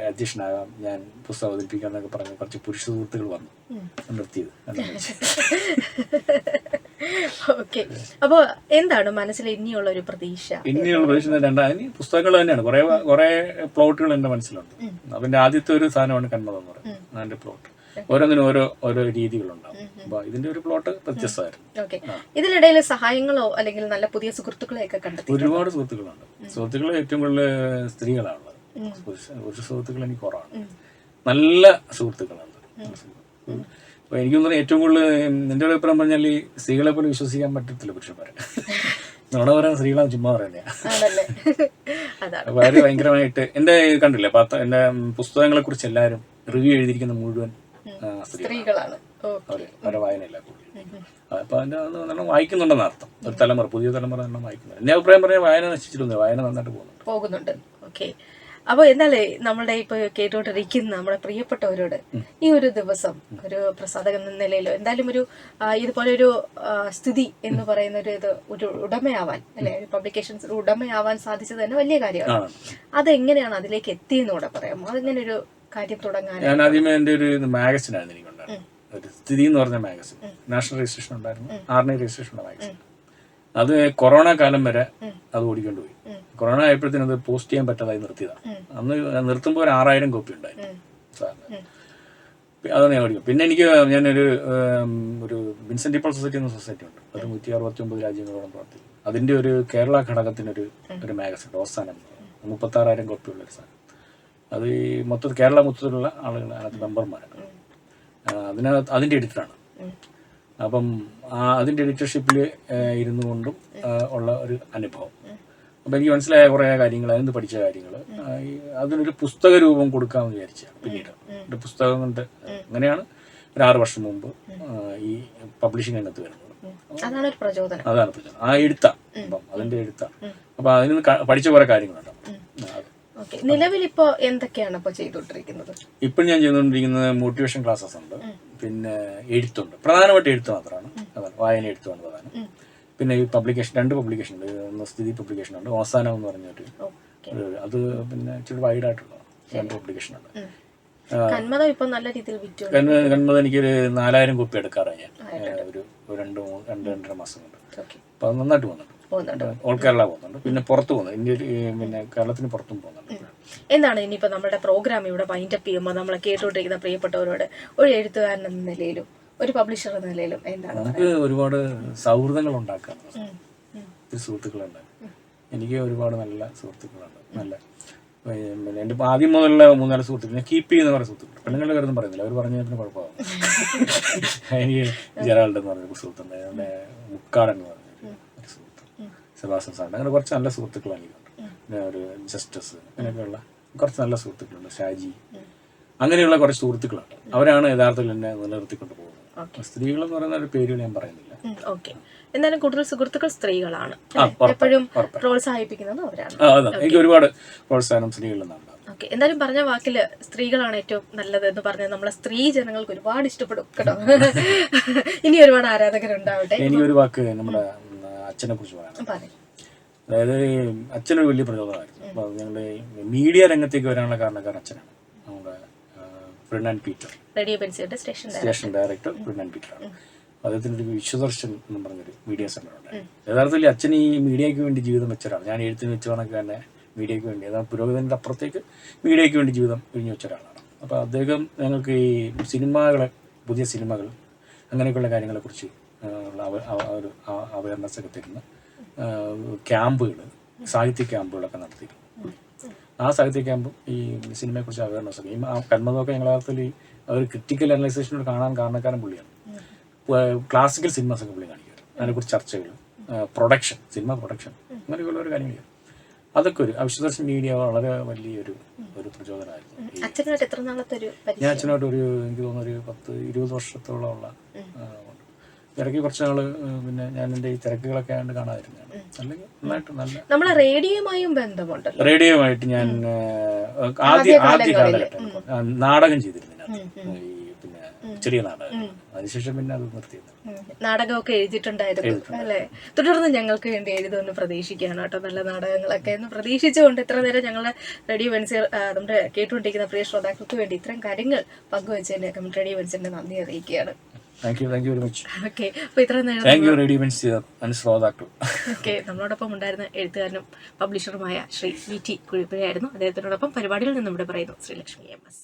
അധ്യക്ഷനാകാം ഞാൻ പുസ്തകം അവതരിപ്പിക്കാം എന്നൊക്കെ പറഞ്ഞ് കുറച്ച് പുരുഷ സുഹൃത്തുക്കൾ വന്നു. നിർത്തിയത്. ഓക്കെ. അപ്പൊ എന്താണ് മനസ്സിൽ ഇനിയുള്ള ഒരു പ്രതീക്ഷ? ഇനിയുള്ള പ്രതീക്ഷ രണ്ടാ ഇനി പുസ്തകങ്ങൾ തന്നെയാണ്. കുറെ കുറെ പ്ലോട്ടുകൾ എന്റെ മനസ്സിലുണ്ട്. അതിന്റെ ആദ്യത്തെ ഒരു സാധനമാണ് കണ്ണതെന്ന് പറയുന്നത്. പ്ലോട്ട്. ഓരോന്നിനും ഓരോ ഓരോ രീതികളുണ്ടാവും. അപ്പൊ ഇതിന്റെ ഒരു പ്ലോട്ട് വ്യത്യസ്തമായിരുന്നു. ഇതിനിടയിൽ സഹായങ്ങളോ അല്ലെങ്കിൽ നല്ല പുതിയ സുഹൃത്തുക്കളെയൊക്കെ കണ്ടെത്തി ഒരുപാട് സുഹൃത്തുക്കളുണ്ട്. സുഹൃത്തുക്കൾ ഏറ്റവും കൂടുതൽ സ്ത്രീകളാണുള്ളത്. പുരുഷ സുഹൃത്തുക്കൾ എനിക്ക് കുറവാണ്. നല്ല സുഹൃത്തുക്കളുണ്ട്. അപ്പൊ എനിക്ക് തോന്നുന്നു ഏറ്റവും കൂടുതൽ എന്റെ ഒരു അഭിപ്രായം പറഞ്ഞാൽ ഈ സ്ത്രീകളെ പോലും വിശ്വസിക്കാൻ പറ്റത്തില്ല പുരുഷന്മാരെ. <laughs> നമ്മുടെ പറയാൻ സ്ത്രീകളാണ് ചുമ്മാ പറയുന്നതാ <laughs> അവർ ഭയങ്കരമായിട്ട് എന്റെ കണ്ടില്ലേ? പത്ത എന്റെ പുസ്തകങ്ങളെ കുറിച്ച് എല്ലാരും റിവ്യൂ എഴുതിയിരിക്കുന്ന മുഴുവൻ സ്ത്രീകളാണ്. വായനയില്ല അപ്പൊ അതിന്റെ നല്ലോണം വായിക്കുന്നുണ്ടെന്ന് അർത്ഥം. ഒരു തലമുറ പുതിയ തലമുറ നല്ലോണം വായിക്കുന്നുണ്ട്. എന്റെ അഭിപ്രായം പറഞ്ഞാൽ വായന നശിച്ചിരുന്നു വായന നന്നായിട്ട് പോകുന്നുണ്ട്. പോകുന്നുണ്ട്. ഓക്കെ. അപ്പോൾ എന്നാലേ നമ്മളുടെ ഇപ്പൊ കേട്ടോണ്ടിരിക്കുന്ന നമ്മുടെ പ്രിയപ്പെട്ടവരോട് ഈ ഒരു ദിവസം ഒരു പ്രസാദകൻ എന്ന നിലയിലോ എന്തായാലും ഒരു ഇതുപോലെ ഒരു സ്ഥിതി എന്ന് പറയുന്ന ഒരു ഇത് ഒരു ഉടമയാവാൻ അല്ലെ പബ്ലിക്കേഷൻസ് ഉടമയാവാൻ സാധിച്ചത് തന്നെ വലിയ കാര്യമാണ്. അതെങ്ങനെയാണ് അതിലേക്ക് എത്തിയെന്നൂടെ പറയാമോ? അതെങ്ങനെ ഒരു ഞാൻ ആദ്യമേ എന്റെ ഒരു മാഗസിൻ ആയിരുന്നു എനിക്ക് ഉണ്ടായിരുന്നു ഒരു സ്ഥിതി എന്ന് പറഞ്ഞ മാഗസിൻ. നാഷണൽ രജിസ്ട്രേഷൻ ഉണ്ടായിരുന്നു. ആർമി രജിസ്ട്രേഷൻ ഉള്ള മാഗസിൻ. അത് കൊറോണ കാലം വരെ അത് ഓടിക്കൊണ്ട് പോയി കൊറോണ ആയപ്പോഴത്തേനും അത് പോസ്റ്റ് ചെയ്യാൻ പറ്റാതായി നിർത്തിയതാണ് അന്ന് നിർത്തുമ്പോൾ ഒരു ആറായിരം കോപ്പി ഉണ്ടായിരുന്നു. സാറിന്. അതാണ് ഞാൻ പഠിക്കും പിന്നെ എനിക്ക് ഞാനൊരു ഒരു വിൻസെന്റ് പീപ്പിൾ സൊസൈറ്റി എന്ന സൊസൈറ്റി ഉണ്ട്. അത് നൂറ്റി അറുപത്തി ഒമ്പത് രാജ്യങ്ങളോളം പ്രവർത്തിക്കും അതിന്റെ ഒരു കേരള ഘടകത്തിനൊരു ഒരു മാഗസിൻ അവസാനം മുപ്പത്തി ആറായിരം കോപ്പിയുള്ള ഒരു സാധനം. അത് ഈ മൊത്തത്തിൽ കേരള മൊത്തത്തിലുള്ള ആളുകൾ അതിനകത്ത് മെമ്പർമാരാണ്. അതിനകത്ത് അതിന്റെ എഡിറ്ററാണ്. അപ്പം ആ അതിന്റെ എഡിറ്റർഷിപ്പിൽ ഇരുന്നു കൊണ്ടും ഉള്ള ഒരു അനുഭവം. അപ്പം എനിക്ക് മനസ്സിലായ കുറേ കാര്യങ്ങൾ അതിൽ നിന്ന് പഠിച്ച കാര്യങ്ങൾ അതിനൊരു പുസ്തക രൂപം കൊടുക്കാമെന്ന് വിചാരിച്ചാണ് പിന്നീട്. ഒരു പുസ്തകം കൊണ്ട് അങ്ങനെയാണ് ഒരു ആറ് വർഷം മുമ്പ് ഈ പബ്ലിഷിംഗ് രംഗത്ത് വരുന്നത്. അതാണ് പ്രചോദനം. ആ എഴുത്ത. അപ്പം അതിന്റെ എഴുത്ത. അപ്പൊ അതിൽ നിന്ന് പഠിച്ച കുറെ കാര്യങ്ങളുണ്ട്. ഓക്കെ. എന്തൊക്കെയാണ് ഇപ്പൊ ചെയ്തുകൊണ്ടിരിക്കുന്നത്? ഇപ്പം ഞാൻ ചെയ്തുകൊണ്ടിരിക്കുന്നത് മോട്ടിവേഷൻ ക്ലാസ്സസ് ഉണ്ട്. പിന്നെ എഴുത്തുണ്ട്. പ്രധാനമായിട്ട് എഴുത്ത് മാത്രമാണ്. അതാണ്. വായന എഴുത്തുമാണ് പ്രധാനം പിന്നെ ഈ പബ്ലിക്കേഷൻ രണ്ട് പബ്ലിക്കേഷൻ ഉണ്ട്. ഒന്ന് സ്ഥിതി പബ്ലിക്കേഷൻ ഉണ്ട്. അവസാനം എന്ന് പറഞ്ഞൊരു അത് പിന്നെ ഇച്ചിരി വൈഡ് ആയിട്ടുള്ള രണ്ട് പബ്ലിക്കേഷൻ ഉണ്ട്. കന്മതം ഇപ്പൊ നല്ല രീതിയിൽ വിറ്റു. എനിക്കൊരു നാലായിരം കോപ്പി എടുക്കാറാണ് ഞാൻ. ഒരു രണ്ട് രണ്ട് രണ്ടര മാസം കൊണ്ട്. അപ്പൊ അത് നന്നായിട്ട് പോകുന്നുണ്ട് ഓൾ കേരള പോകുന്നുണ്ട്. പിന്നെ പുറത്ത് പോകുന്നു ഇന്ത്യയിൽ പിന്നെ കേരളത്തിന് പുറത്തും പോകുന്നുണ്ട്. എന്താണ് ഇനിയിപ്പോ നമ്മുടെ പ്രോഗ്രാം ഇവിടെ വൈൻഡ് അപ്പ് ചെയ്യുമ്പോൾ നമ്മളെ കേട്ടുകൊണ്ടിരിക്കുന്ന പ്രിയപ്പെട്ടവരോട് ഒരു എഴുത്തുകാരൻ എന്ന നിലയിലും ഒരു പബ്ലിഷർ എന്ന നിലയിലും എന്താണ് നമുക്ക് ഒരുപാട് സൗഹൃദങ്ങൾ ഉണ്ടാക്കാം. സുഹൃത്തുക്കളുണ്ട്. എനിക്ക് ഒരുപാട് നല്ല സുഹൃത്തുക്കളുണ്ട്. നല്ല പിന്നെ എന്റെ ആദ്യം മുതലുള്ള മൂന്നാൽ സുഹൃത്തുക്കൾ ഞാൻ കീപ്പ് ചെയ്യുന്ന കുറേ സുഹൃത്തുക്കൾ. പെണ്ണുങ്ങളുടെ കാര്യമൊന്നും പറയുന്നില്ല. അവർ പറഞ്ഞതിന് കുഴപ്പമാകും <laughs> എനിക്ക് ജെറാൾഡ് എന്ന് പറഞ്ഞ സുഹൃത്തുണ്ട്. എന്റെ പറഞ്ഞു എന്ന് സെബാസ്റ്റൻ സാറിന്റെ. അങ്ങനെ കുറച്ച് നല്ല സുഹൃത്തുക്കൾ എനിക്കുണ്ട് പിന്നെ ഒരു ജസ്റ്റിസ് അങ്ങനെയൊക്കെയുള്ള കുറച്ച് നല്ല സുഹൃത്തുക്കളുണ്ട്. ഷാജി. അങ്ങനെയുള്ള കുറച്ച് സുഹൃത്തുക്കളുണ്ട്. അവരാണ് യഥാർത്ഥത്തിൽ എന്നെ നിലനിർത്തിക്കൊണ്ട് പോകുന്നത്. സ്ത്രീകളെന്ന് പറയുന്ന ഒരു പേരുകൾ ഞാൻ പറയുന്നില്ല. ഓക്കെ. എന്തായാലും കൂടുതൽ സുഹൃത്തുക്കൾ സ്ത്രീകളാണ്. എപ്പോഴും. പ്രോത്സാഹിപ്പിക്കുന്നത് അവരാണ്. എനിക്ക് ഒരുപാട് പ്രോത്സാഹനം സ്ത്രീകളിൽ നിന്നുണ്ടാകും ഓക്കെ. എന്തായാലും പറഞ്ഞ വാക്കിൽ സ്ത്രീകളാണ് ഏറ്റവും നല്ലത് എന്ന് പറഞ്ഞത് നമ്മളെ സ്ത്രീ ജനങ്ങൾക്ക് ഒരുപാട് ഇഷ്ടപ്പെടും കേട്ടോ. ഇനി ഒരുപാട് ആരാധകരുണ്ടാവട്ടെ. ഇനി എനിക്കൊരു വാക്ക് നമ്മുടെ അച്ഛനെ കുറിച്ച് പറയാം. അതായത് അച്ഛനൊരു വലിയ പ്രചോദനമായിരുന്നു. അപ്പോൾ ഞങ്ങളുടെ മീഡിയ രംഗത്തേക്ക് വരാനുള്ള കാരണക്കാരൻ അച്ഛനാണ്. നമ്മുടെ and Peter. Station director. Station and director ആണ് പീറ്ററാണ്. അദ്ദേഹത്തിന് ഒരു വിശ്വദർശൻ എന്ന് പറഞ്ഞൊരു മീഡിയ സെന്റർ ഉണ്ട് യഥാർത്ഥത്തിൽ അച്ഛൻ ഈ മീഡിയക്ക് വേണ്ടി ജീവിതം വെച്ചൊരാളാണ്. ഞാൻ എഴുത്തിന് വെച്ച കണക്ക് തന്നെ മീഡിയയ്ക്ക് വേണ്ടി അതായത് പുരോഗതിന്റെ അപ്പുറത്തേക്ക് മീഡിയയ്ക്ക് വേണ്ടി ജീവിതം കഴിഞ്ഞ് വെച്ച ഒരാളാണ് അപ്പോൾ അദ്ദേഹം ഞങ്ങൾക്ക് ഈ സിനിമകളെ പുതിയ സിനിമകൾ അങ്ങനെയൊക്കെയുള്ള കാര്യങ്ങളെക്കുറിച്ച് ഒരു അവയർനെസ് ഒക്കെ തരുന്ന ക്യാമ്പുകൾ സാഹിത്യ ക്യാമ്പുകളൊക്കെ നടത്തി ആ സാഹിത്യ ക്യാമ്പും ഈ സിനിമയെക്കുറിച്ച് അവയർനെസ് ഒക്കെ ഈ കന്മതൊക്കെ ഞങ്ങളത്തിൽ ഈ ഒരു ക്രിറ്റിക്കൽ അനലൈസേഷനോട് കാണാൻ കാരണക്കാരൻ പുള്ളിയാണ്. ക്ലാസിക്കൽ സിനിമസ് ഒക്കെ പുള്ളി കാണിക്കും. അതിനെക്കുറിച്ച് ചർച്ചകൾ പ്രൊഡക്ഷൻ സിനിമ പ്രൊഡക്ഷൻ അങ്ങനെയൊക്കെയുള്ള ഒരു കാര്യങ്ങൾ അതൊക്കെ ഒരു അവിശ്വദർശൻ മീഡിയ വളരെ വലിയൊരു ഒരു പ്രചോദനമായിരുന്നു. ഞാൻ അച്ഛനോട്ട് ഒരു എനിക്ക് തോന്നുന്നു ഒരു പത്ത് ഇരുപത് വർഷത്തോളമുള്ള. ഇടയ്ക്ക് കുറച്ച് നാൾ പിന്നെ ഞാൻ എന്റെ ഈ തിരക്കുകളൊക്കെ ആയിട്ട് കാണാതിരുന്നതാണ്. അല്ലെങ്കിൽ നന്നായിട്ട് നല്ല നമ്മളെ റേഡിയോയുമായും ബന്ധമുണ്ടല്ലോ. റേഡിയോ ആയിട്ട് ഞാൻ ആദ്യ ആദ്യ കാലഘട്ടം നാടകം ചെയ്തിരുന്നു ഈ പിന്നെ ചെറിയ നാടകം. അതിനുശേഷം പിന്നെ അത് നിർത്തിയത്. നാടകമൊക്കെ എഴുതിയിട്ടുണ്ടായിരുന്നു. അല്ലെ? തുടർന്ന് ഞങ്ങൾക്ക് വേണ്ടി എഴുതുമെന്ന് പ്രതീക്ഷിക്കുകയാണ് കേട്ടോ. നല്ല നാടകങ്ങളൊക്കെ എന്ന് പ്രതീക്ഷിച്ചുകൊണ്ട് ഇത്ര നേരം ഞങ്ങൾ റേഡിയോ വെൻസിയർ നമ്മുടെ കേട്ടുകൊണ്ടിരിക്കുന്ന പ്രിയ ശ്രോതാക്കൾക്ക് വേണ്ടി ഇത്രയും കാര്യങ്ങൾ പങ്കുവച്ചതിന് കമ്മിറ്റ് റേഡിയോ വെൻസിന്റെ നന്ദി അറിയിക്കുകയാണ്. Thank you thank you very much okay അപ്പൊ ഇത്ര നേരം താങ്ക് യു റേഡിയോ മെൻസ് ആൻഡ് ശ്രോതാക്കൾ. ഓക്കെ നമ്മളോടൊപ്പം ഉണ്ടായിരുന്ന എഴുത്തുകാരനും പബ്ലിഷറുമായ ശ്രീ വി ടി കുഴിപ്പുഴയായിരുന്നു. അദ്ദേഹത്തിനോടൊപ്പം പരിപാടിയിൽ നിന്നും ഇവിടെ പറയുന്നു ശ്രീലക്ഷ്മി എം എസ്.